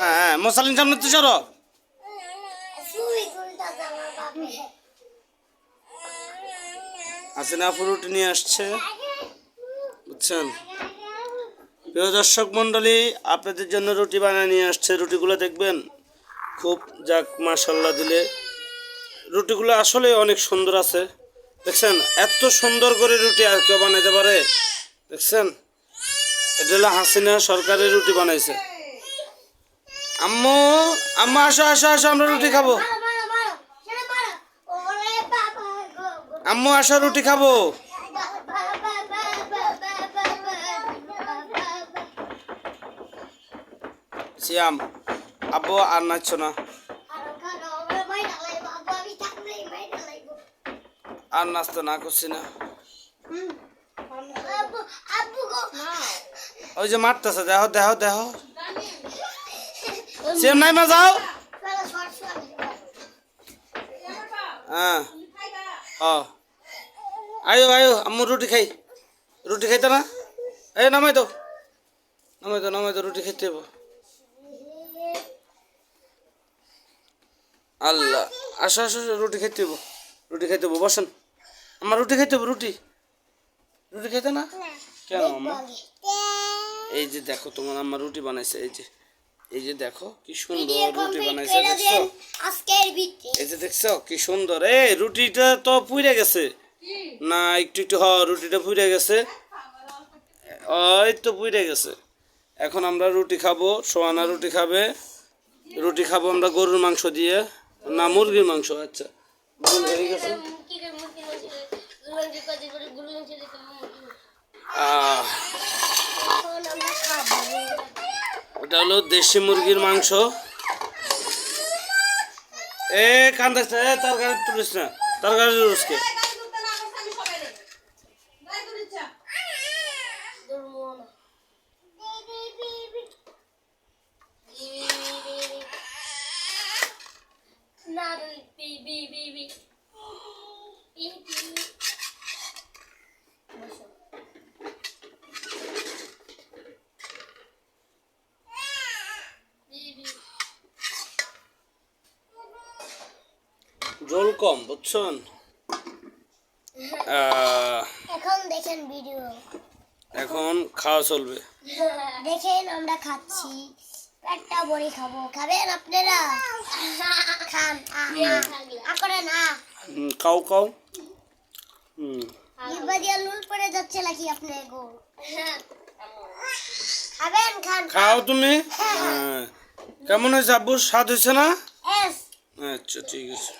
হ্যাঁ মশালিন সামনে তো আমার আপু রুটি নিয়ে আসছে। বুঝছেন? প্রিয় দর্শক মণ্ডলী, আপনাদের জন্য রুটি বানিয়ে নিয়ে আসছে। রুটিগুলো দেখবেন, খুব যাক মাশাল্লাহ দিলে। রুটিগুলো আসলে অনেক সুন্দর আছে। দেখছেন, এত সুন্দর করে রুটি আর কেউ বানাইতে পারে? দেখছেন? এটা হলো হাসিনা সরকারের রুটি বানাইছে। আম্মু আম্মু, আসো আসো আসো, আমরা রুটি খাব। আম্মু, আসো, রুটি খাব। সিয়াম আব্বু, আর নাচছো না। আর নাচতে না করছি না। ওই যে মারতেছে দেখো দেখো দেখো। সিয়াম নাই মা যাও হ্যাঁ। ও। আয়ো আয়ো আম্মু রুটি খাই। রুটি খাইতে না? এই নামাই তো নামাই তো নামাই তো রুটি খাইতে হব আল্লাহ। আসো আসো রুটি খাইতে হব রুটি খাইতে বসেন। আমার রুটি খাইতে হব রুটি। রুটি খাইতে না? কেন আম্মা এই যে দেখো তোমার আম্মা রুটি বানাইছে এই যে। এই যে দেখো কি সুন্দর রুটি বানাইছে দেখছ? এই যে দেখছ কি সুন্দর। এই রুটিটা তো পুড়ে গেছে। না একটু একটু হ রুটিটা পুড়ে গেছে। ওই তো পুড়ে গেছে। এখন আমরা রুটি খাব সোয়ানা রুটি খাবে। রুটি খাব আমরা গরুর মাংস দিয়ে না মুরগির মাংস আচ্ছা। ভুল হয়ে গেছে। ওটা হলো দেশি মুরগির মাংস এ কান্দাস না তরকারি তুলিস না তরকারি তুলিসকে জল কম বুঝছেন? এখন দেখেন ভিডিও এখন খাওয়া চলবে। দেখেন আমরা খাচ্ছি। একটা বড়ি খাব। খাবেন আপনারা? খান আকরে না? খাও খাও। হুম। দিয়া লুল পড়ে যাচ্ছে নাকি আপনার গো? খাবেন খান খাও তুমি? হ্যাঁ। কেমন হয়েছে আব্বু? স্বাদ হয়েছে না? আচ্ছা ঠিক আছে।